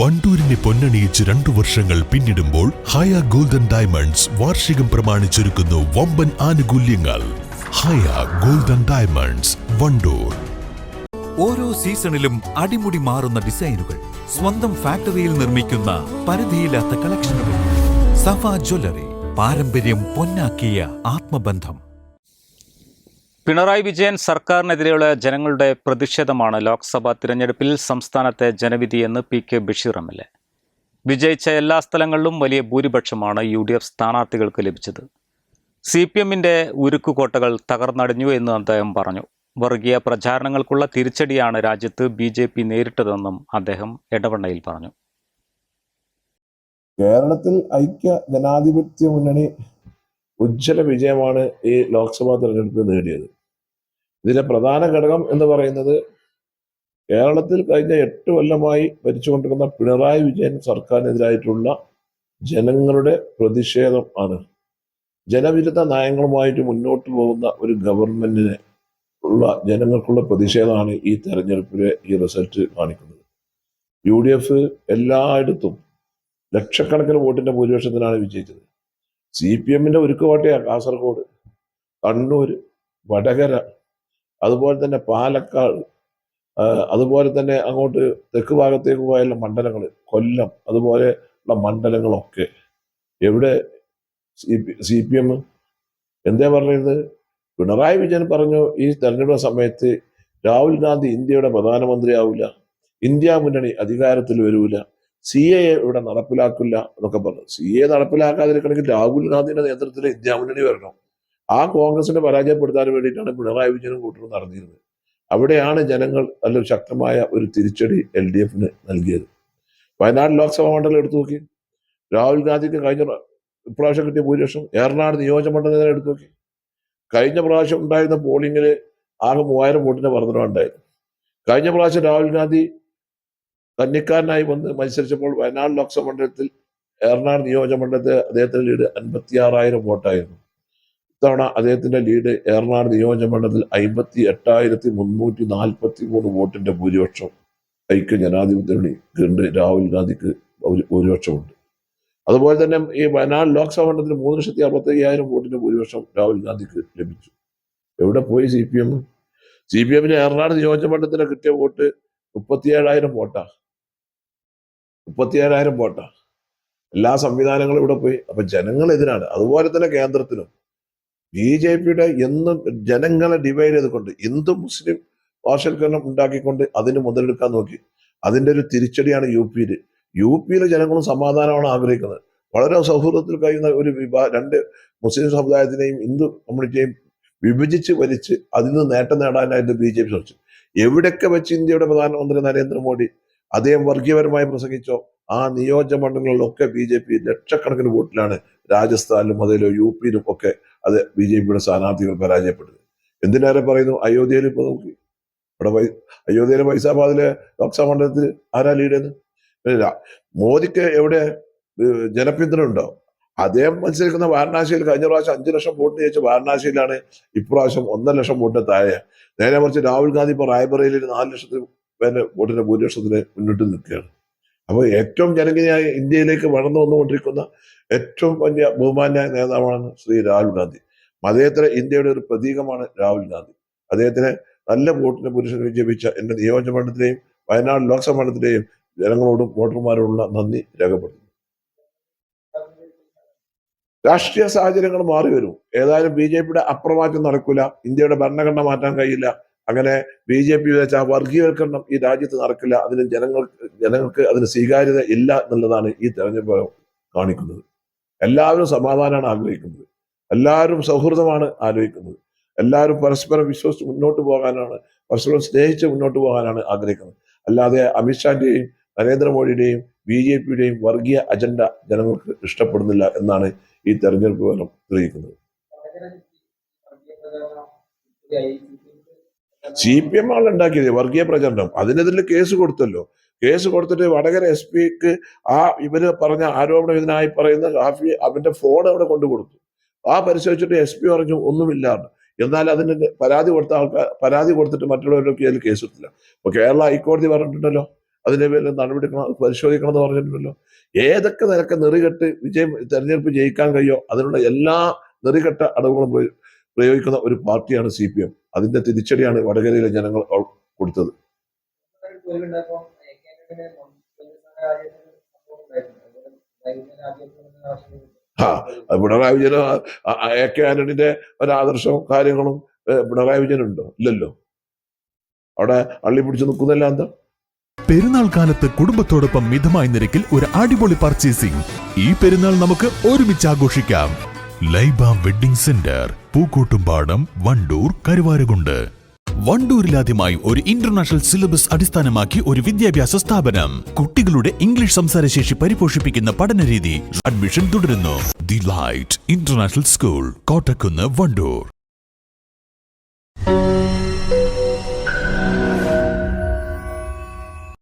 വണ്ടൂരിനെ പൊന്നണിയിച്ച് രണ്ടു വർഷങ്ങൾ പിന്നിടുമ്പോൾ ഹയ ഗോൾഡൻ ഡയമണ്ട്സ് വാർഷികം പ്രമാണിച്ചൊരുക്കുന്നു വമ്പൻ ആനുകൂല്യങ്ങൾ. Haya golden diamonds Vandoor. ഓരോ സീസണിലും അടിമുടി മാറുന്ന ഡിസൈനുകൾ സ്വന്തം ഫാക്ടറിയിൽ നിർമ്മിക്കുന്ന പരിധിയില്ലാത്ത കളക്ഷനുകൾ. സഫ ജ്വല്ലറി പാരമ്പര്യം പൊന്നാക്കിയ ആത്മബന്ധം. പിണറായി വിജയൻ സർക്കാരിനെതിരെയുള്ള ജനങ്ങളുടെ പ്രതിഷേധമാണ് ലോക്സഭാ തിരഞ്ഞെടുപ്പിൽ സംസ്ഥാനത്തെ ജനവിധിയെന്ന് P K Basheer M L A. വിജയിച്ച എല്ലാ സ്ഥലങ്ങളിലും വലിയ ഭൂരിപക്ഷമാണ് യു ഡി എഫ് സ്ഥാനാർത്ഥികൾക്ക് ലഭിച്ചത്. സി പി എമ്മിന്റെ ഉരുക്കുകോട്ടകൾ തകർന്നടിഞ്ഞു എന്ന് അദ്ദേഹം പറഞ്ഞു. വർഗീയ പ്രചാരണങ്ങൾക്കുള്ള തിരിച്ചടിയാണ് രാജ്യത്ത് ബി ജെ പി നേരിട്ടതെന്നും അദ്ദേഹം എടവണ്ണയിൽ പറഞ്ഞു. കേരളത്തിൽ ഐക്യ ജനാധിപത്യ മുന്നണി ഉജ്ജ്വല വിജയമാണ് ഈ ലോക്സഭാ തെരഞ്ഞെടുപ്പിൽ നേടിയത്. ഇതിലെ പ്രധാന ഘടകം എന്ന് പറയുന്നത് കേരളത്തിൽ കഴിഞ്ഞ എട്ട് കൊല്ലമായി ഭരിച്ചുകൊണ്ടിരുന്ന പിണറായി വിജയൻ സർക്കാരിനെതിരായിട്ടുള്ള ജനങ്ങളുടെ പ്രതിഷേധം ആണ്. ജനവിരുദ്ധ നയങ്ങളുമായിട്ട് മുന്നോട്ട് പോകുന്ന ഒരു ഗവൺമെന്റിനെ ഉള്ള ജനങ്ങൾക്കുള്ള പ്രതിഷേധമാണ് ഈ തെരഞ്ഞെടുപ്പിലെ ഈ റിസൾട്ട് കാണിക്കുന്നത്. യു ഡി എഫ് എല്ലായിടത്തും ലക്ഷക്കണക്കിന് വോട്ടിന്റെ ഭൂരിപക്ഷത്തിനാണ് വിജയിച്ചത്. സി പി എമ്മിന്റെ ഒരുക്കുകോട്ടയാണ് കാസർഗോഡ് കണ്ണൂർ വടകര അതുപോലെ തന്നെ പാലക്കാട് അതുപോലെ തന്നെ അങ്ങോട്ട് തെക്ക് ഭാഗത്തേക്ക് പോയുള്ള മണ്ഡലങ്ങൾ കൊല്ലം അതുപോലെയുള്ള മണ്ഡലങ്ങളൊക്കെ. എവിടെ? C P C P M എന്താ പറഞ്ഞത്? പിണറായി വിജയൻ പറഞ്ഞു ഈ തെരഞ്ഞെടുപ്പ് സമയത്ത് രാഹുൽ ഗാന്ധി ഇന്ത്യയുടെ പ്രധാനമന്ത്രിയാവില്ല ഇന്ത്യ മുന്നണി അധികാരത്തിൽ വരൂല. സി എ ഇവിടെ നടപ്പിലാക്കില്ല എന്നൊക്കെ പറഞ്ഞു. സി എ നടപ്പിലാക്കാതിരിക്കണമെങ്കിൽ രാഹുൽ ഗാന്ധിയുടെ നേതൃത്വത്തിൽ ഇന്ത്യ മുന്നണി വരണം. ആ കോൺഗ്രസിനെ പരാജയപ്പെടുത്താൻ വേണ്ടിയിട്ടാണ് പിണറായി വിജയനും കൂട്ടരും നടന്നിരുന്നത്. അവിടെയാണ് ജനങ്ങൾ നല്ലൊരു ശക്തമായ ഒരു തിരിച്ചടി എൽ ഡി എഫിന് നൽകിയത്. വയനാട് ലോക്സഭാ മണ്ഡലം എടുത്തു നോക്കി. രാഹുൽ ഗാന്ധിക്ക് കഴിഞ്ഞ പ്ര- ഇപ്രാവശ്യം കിട്ടിയ ഭൂരിപക്ഷം ഏറനാട് നിയോജക മണ്ഡലം എടുത്തു നോക്കി. കഴിഞ്ഞ പ്രാവശ്യം ഉണ്ടായിരുന്ന പോളിംഗിൽ ആകെ മൂവായിരം വോട്ടിന്റെ വർധന ഉണ്ടായിരുന്നു കഴിഞ്ഞ പ്രാവശ്യം രാഹുൽ ഗാന്ധി കന്നിക്കാരനായി വന്ന് മത്സരിച്ചപ്പോൾ വയനാട് ലോക്സഭ മണ്ഡലത്തിൽ എറണാട് നിയോജക മണ്ഡലത്തിൽ അദ്ദേഹത്തിന്റെ ലീഡ് അൻപത്തി ആറായിരം വോട്ടായിരുന്നു. ഇത്തവണ അദ്ദേഹത്തിന്റെ ലീഡ് എറണാട് നിയോജക മണ്ഡലത്തിൽ അമ്പത്തി എട്ടായിരത്തി മുന്നൂറ്റി നാൽപ്പത്തി മൂന്ന് വോട്ടിന്റെ ഭൂരിപക്ഷം ഐക്യ ജനാധിപത്യമുണ്ട് ഉണ്ട് രാഹുൽ ഗാന്ധിക്ക് ഭൂരി- ഭൂരിപക്ഷമുണ്ട്. അതുപോലെ തന്നെ ഈ വയനാട് ലോക്സഭ മണ്ഡലത്തിൽ മൂന്ന് ലക്ഷത്തി അറുപത്തി അയ്യായിരം വോട്ടിന്റെ ഭൂരിപക്ഷം രാഹുൽ ഗാന്ധിക്ക് ലഭിച്ചു. എവിടെ പോയി C P M? C P എമ്മിന് എറണാട് നിയോജക മണ്ഡലത്തിന് കിട്ടിയ വോട്ട് മുപ്പത്തിയേഴായിരം വോട്ടാ. മുപ്പത്തിയേഴായിരം വോട്ടാണ് എല്ലാ സംവിധാനങ്ങളും ഇവിടെ പോയി. അപ്പൊ ജനങ്ങൾ എതിരാണ്. അതുപോലെ തന്നെ കേന്ദ്രത്തിനും. ബി ജെ പിയുടെ എന്നും ജനങ്ങളെ ഡിവൈഡ് ചെയ്തുകൊണ്ട് ഹിന്ദു മുസ്ലിം പാർശ്വൽക്കരണം ഉണ്ടാക്കിക്കൊണ്ട് അതിന് മുതലെടുക്കാൻ നോക്കി. അതിന്റെ ഒരു തിരിച്ചടിയാണ് യു പിയിൽ യു പിയിലെ ജനങ്ങളും സമാധാനമാണ് ആഗ്രഹിക്കുന്നത്. വളരെ സൗഹൃദത്തിൽ കഴിയുന്ന ഒരു വിഭാ രണ്ട് മുസ്ലിം സമുദായത്തിനെയും ഹിന്ദു കമ്മ്യൂണിറ്റിയെയും വിഭജിച്ച് വലിച്ച് അതിൽ നിന്ന് നേട്ടം നേടാനായിട്ട് ബി ജെ പി ശ്രമിച്ചു. എവിടെയൊക്കെ വെച്ച് ഇന്ത്യയുടെ പ്രധാനമന്ത്രി നരേന്ദ്രമോദി അദ്ദേഹം വർഗീയപരമായി പ്രസംഗിച്ചോ ആ നിയോജക മണ്ഡലങ്ങളിലൊക്കെ ബി ജെ പി ലക്ഷക്കണക്കിന് വോട്ടിലാണ് രാജസ്ഥാനിലും അതിലോ യു പിയിലും ഒക്കെ അത് ബി ജെ പിയുടെ സ്ഥാനാർത്ഥികൾ പരാജയപ്പെട്ടത്. എന്തിനേറെ പറയുന്നു അയോധ്യയിൽ ഇപ്പൊ നോക്കി. ഇവിടെ അയോധ്യയിലെ ഫൈസാബാദിലെ ലോക്സഭാ മണ്ഡലത്തിൽ ആരാ ലീഡ് ഇല്ല മോദിക്ക് എവിടെ ജനപിന്തുണ ഉണ്ടോ? അദ്ദേഹം മത്സരിക്കുന്ന വാരണാസിയിൽ കഴിഞ്ഞ പ്രാവശ്യം അഞ്ചു ലക്ഷം വോട്ട് ജയിച്ച വാരണാസിയിലാണ് ഇപ്രാവശ്യം ഒന്നര ലക്ഷം വോട്ടിന് താഴെ. നേരെ മറിച്ച് രാഹുൽ ഗാന്ധി ഇപ്പോൾ റായ്ബറേലിയിൽ നാല് ലക്ഷത്തിന് പേരുടെ വോട്ടിന്റെ ഭൂരിപക്ഷത്തിന് മുന്നോട്ട് നിൽക്കുകയാണ്. അപ്പോൾ ഏറ്റവും ജനകീയായ ഇന്ത്യയിലേക്ക് വളർന്നു വന്നുകൊണ്ടിരിക്കുന്ന ഏറ്റവും വലിയ ബഹുമാന്യ നേതാവാണ് ശ്രീ രാഹുൽ ഗാന്ധി. മതേതര ഇന്ത്യയുടെ ഒരു പ്രതീകമാണ് രാഹുൽ ഗാന്ധി. അദ്ദേഹത്തിന് നല്ല വോട്ടിന് പുരുഷൻ വിജയിപ്പിച്ച എന്റെ നിയോജക മണ്ഡലത്തിലെയും വയനാട് ലോക്സഭാ മണ്ഡലത്തിലെയും ജനങ്ങളോടും വോട്ടർമാരോടുള്ള നന്ദി രേഖപ്പെടുത്തുന്നു. രാഷ്ട്രീയ സാഹചര്യങ്ങൾ മാറി വരും ഏതായാലും ബി ജെ പിയുടെ അപ്രമാറ്റം നടക്കില്ല ഇന്ത്യയുടെ ഭരണഘടന മാറ്റാൻ കഴിയില്ല. അങ്ങനെ ബി ജെ പി വെച്ച വർഗീയവൽക്കരണം ഈ രാജ്യത്ത് നടക്കില്ല അതിന് ജനങ്ങൾ ജനങ്ങൾക്ക് അതിന് സ്വീകാര്യത ഇല്ല എന്നുള്ളതാണ് ഈ തെരഞ്ഞെടുപ്പ് കാണിക്കുന്നത്. എല്ലാവരും സമാധാനമാണ് ആഗ്രഹിക്കുന്നത്. എല്ലാവരും സൗഹൃദമാണ് ആലോചിക്കുന്നത്. എല്ലാവരും പരസ്പരം വിശ്വസിച്ച് മുന്നോട്ട് പോകാനാണ് പരസ്പരം സ്നേഹിച്ച് മുന്നോട്ട് പോകാനാണ് ആഗ്രഹിക്കുന്നത്. അല്ലാതെ അമിത്ഷാന്റെയും നരേന്ദ്രമോദിയുടെയും ബി ജെ പിയുടെയും വർഗീയ അജണ്ട ജനങ്ങൾക്ക് ഇഷ്ടപ്പെടുന്നില്ല എന്നാണ് ഈ തെരഞ്ഞെടുപ്പ് ഫലം തെളിയിക്കുന്നത്. സി പി എം ആണ് ഉണ്ടാക്കിയത് വർഗീയ പ്രചരണം. അതിനെതിരെ കേസ് കൊടുത്തല്ലോ. കേസ് കൊടുത്തിട്ട് വടകര എസ് പിക്ക് ആ ഇവർ പറഞ്ഞ ആരോപണം ഇതിനായി പറയുന്ന ഹാഫി അവന്റെ ഫോൺ അവിടെ കൊണ്ടു കൊടുത്തു. ആ പരിശോധിച്ചിട്ട് എസ് പി പറഞ്ഞു ഒന്നുമില്ല എന്നാൽ അതിന് പരാതി കൊടുത്ത ആൾക്കാർ പരാതി കൊടുത്തിട്ട് മറ്റുള്ളവരൊക്കെ അതിൽ കേസ് എടുത്തില്ല. അപ്പൊ കേരള ഹൈക്കോടതി പറഞ്ഞിട്ടുണ്ടല്ലോ. അതിന്റെ പേരിൽ നടപടി പരിശോധിക്കണം എന്ന് പറഞ്ഞിട്ടുണ്ടല്ലോ. ഏതൊക്കെ നിരക്ക് നെറികെട്ട് വിജയം തെരഞ്ഞെടുപ്പ് ജയിക്കാൻ കഴിയോ അതിനുള്ള എല്ലാ നെറികെട്ട അടവുകളും പ്രയോഗിക്കുന്ന ഒരു പാർട്ടിയാണ് സി പി എം. അതിന്റെ തിരിച്ചടിയാണ് വടകരയിലെ ജനങ്ങൾ കൊടുത്തത്. ആ പിണറായി വിജയൻ എ കെ ആന്റണിന്റെ ഒരു ആദർശവും കാര്യങ്ങളും പിണറായി വിജയനുണ്ടോ? ഇല്ലല്ലോ. അവിടെ അള്ളി പിടിച്ചു നിൽക്കുന്നല്ല എന്താ പെരുന്നാൾ കാലത്ത് കുടുംബത്തോടൊപ്പം മിതമായ നിരക്കിൽ ഒരു അടിപൊളി പർച്ചേസിംഗ് ഈ പെരുന്നാൾ നമുക്ക് ഒരുമിച്ച് ആഘോഷിക്കാം. Laiba wedding centre Pookkottumpadam Wandoor Karuvarakundu. വണ്ടൂരിലാദ്യമായി ഒരു ഇന്റർനാഷണൽ സിലബസ് അടിസ്ഥാനമാക്കി ഒരു വിദ്യാഭ്യാസ സ്ഥാപനം. കുട്ടികളുടെ ഇംഗ്ലീഷ് സംസാരശേഷി പരിപോഷിപ്പിക്കുന്ന പഠന രീതി അഡ്മിഷൻ തുടരുന്നു. The light international school Kottakkunnu Wandoor.